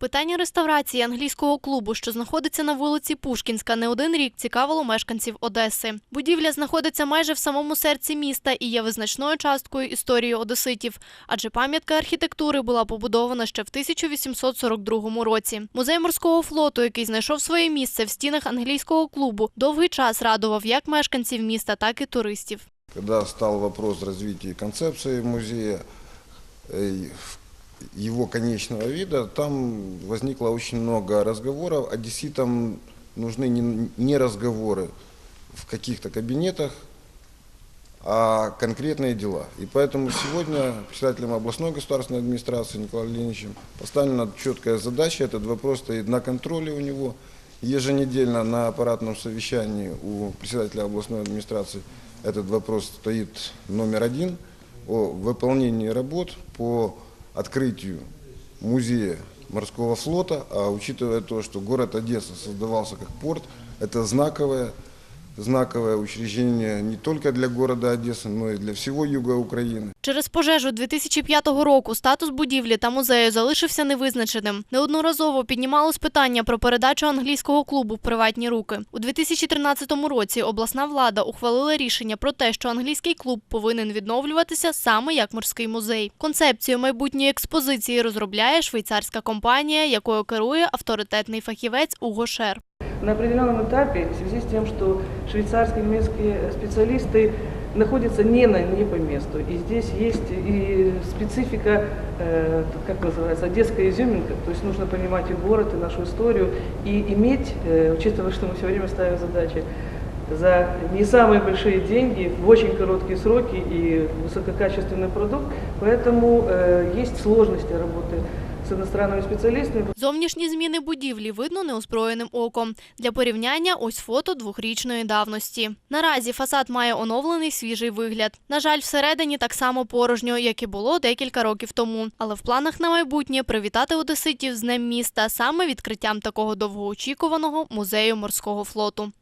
Питання реставрації англійського клубу, що знаходиться на вулиці Пушкінська, не один рік цікавило мешканців Одеси. Будівля знаходиться майже в самому серці міста і є визначною часткою історії одеситів, адже пам'ятка архітектури була побудована ще в 1842 році. Музей морського флоту, який знайшов своє місце в стінах англійського клубу, довгий час радував як мешканців міста, так і туристів. Когда стал вопрос развития концепции музея, э, его конечного вида, там возникло очень много разговоров. Одесситам нужны не, разговоры в каких-то кабинетах, а конкретные дела. И поэтому сегодня председателем областной государственной администрации Николаем Леничем поставлена четкая задача, этот вопрос стоит на контроле у него. Еженедельно на аппаратном совещании у председателя областной администрации этот вопрос стоит номер один о выполнении работ по открытию музея морского флота, а учитывая то, что город Одесса создавался как порт, это знаковое, знаковое учреждение не только для города Одессы, но и для всего юга Украины. Через пожежу 2005 року статус будівлі та музею залишився невизначеним. Неодноразово піднімалось питання про передачу англійського клубу в приватні руки. У 2013 році обласна влада ухвалила рішення про те, що англійський клуб повинен відновлюватися саме як морський музей. Концепцію майбутньої експозиції розробляє швейцарська компанія, якою керує авторитетний фахівець Уго Шер. На определенном этапе, в связи с тем, что швейцарские немецкие специалисты находятся не, на, не по месту, и здесь есть и специфика, э, как называется, одесская изюминка, то есть нужно понимать и город, и нашу историю, и иметь, э, учитывая, что мы все время ставим задачи, за не самые большие деньги, в очень короткие сроки и высококачественный продукт, поэтому э, есть сложности работы с иностранными специалистами. Зовнішні зміни будівлі видно неозброєним оком. Для порівняння ось фото двохрічної давності. Наразі фасад має оновлений свіжий вигляд. На жаль, всередині так само порожньо, як і було декілька років тому. Але в планах на майбутнє привітати одеситів з Днем міста саме відкриттям такого довгоочікуваного музею морського флоту.